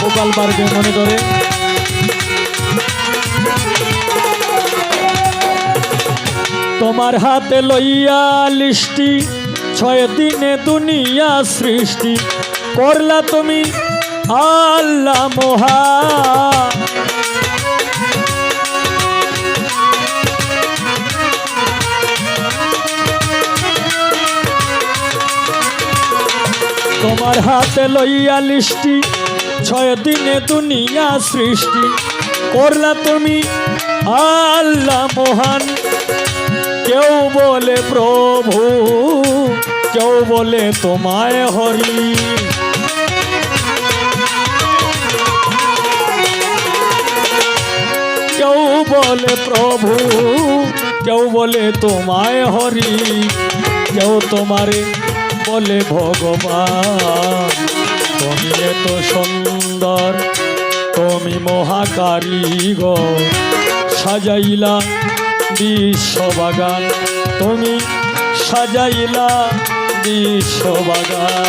গোপাল পার্কে মনে করে তোমার হাতে লইয়া লিষ্টি ছয় দিনে দুনিয়া সৃষ্টি। করলা তুমি আল্লাহ মহা। তোমার হাতে লইয়া লিষ্টি, ছয় দিনে দুনিয়া সৃষ্টি। করলা তুমি আল্লাহ মহান। কেউ বলে প্রভু, কেউ বলে তোমায় হরি। বলে, প্রভু, কেউ বলে তোমায় হরি, কেউ তোমারে বলে, ভগবান, তুমি এত সুন্দর, তুমি মহাকারিগর সাজাইলা বিশ্ববাগান, তুমি সাজাইলা বিশ্ববাগান।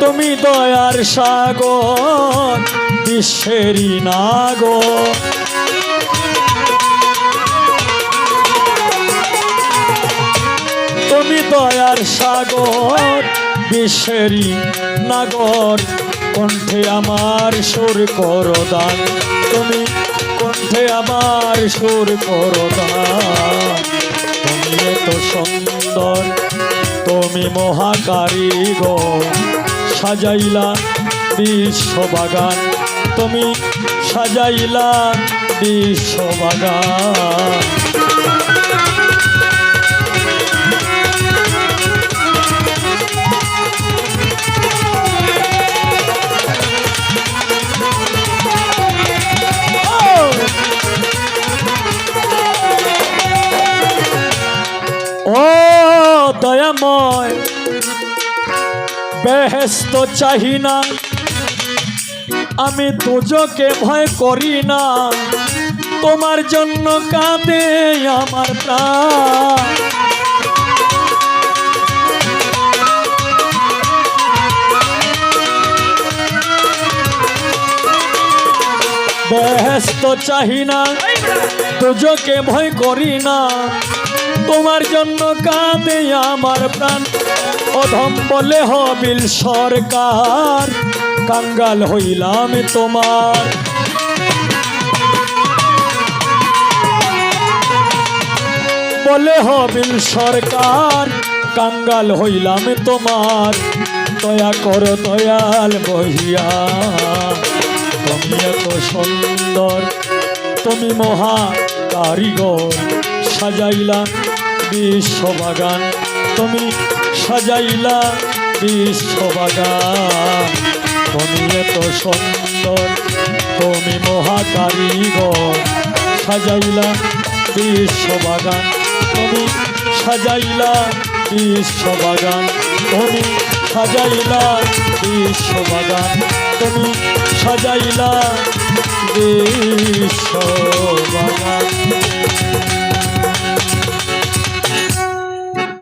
তুমি দয়ার সাগর, বিশ্বেরই নাগর। তুমি দয়ার সাগর, বিশ্বেরই নাগর। কণ্ঠে আমার সুর করদান তুমি কণ্ঠে আমার সুর করদান তুমি এত সুন্দর, তুমি মহাকারিগর সাজাইলা বিশ্ববাগান। তুমি সাজাইলা বিশ্ববাগান। ও দয়াময় বেহেস্ত চাহি না। আমি দুজকে ভয় করি না। তোমার জন্য কাঁদে আমার প্রাণ। বেহেস্ত চাহি না। দুজকে ভয় করি না। তোমার জন্য কাঁদে আমার প্রাণ। অধম বলে হবিল সরকার, কাঙ্গাল হইলাম তোমার। বলে হবিল সরকার, কাঙ্গাল হইলাম তোমার। দয়া কর দয়াল বহিয়া তুমি এত সুন্দর, তুমি মহা কারিগর, সাজাইলা বিশ্ববাগান তুমি সাজাইলা বিশ্ববাগান। তুমি এত সুন্দর, তুমি মহা কারিগর সাজাইলা বিশ্ববাগান, তুমি সাজাইলা বিশ্ববাগান। তুমি সাজাইলা বিশ্ববাগান, তুমি সাজাইলা বিশ্ব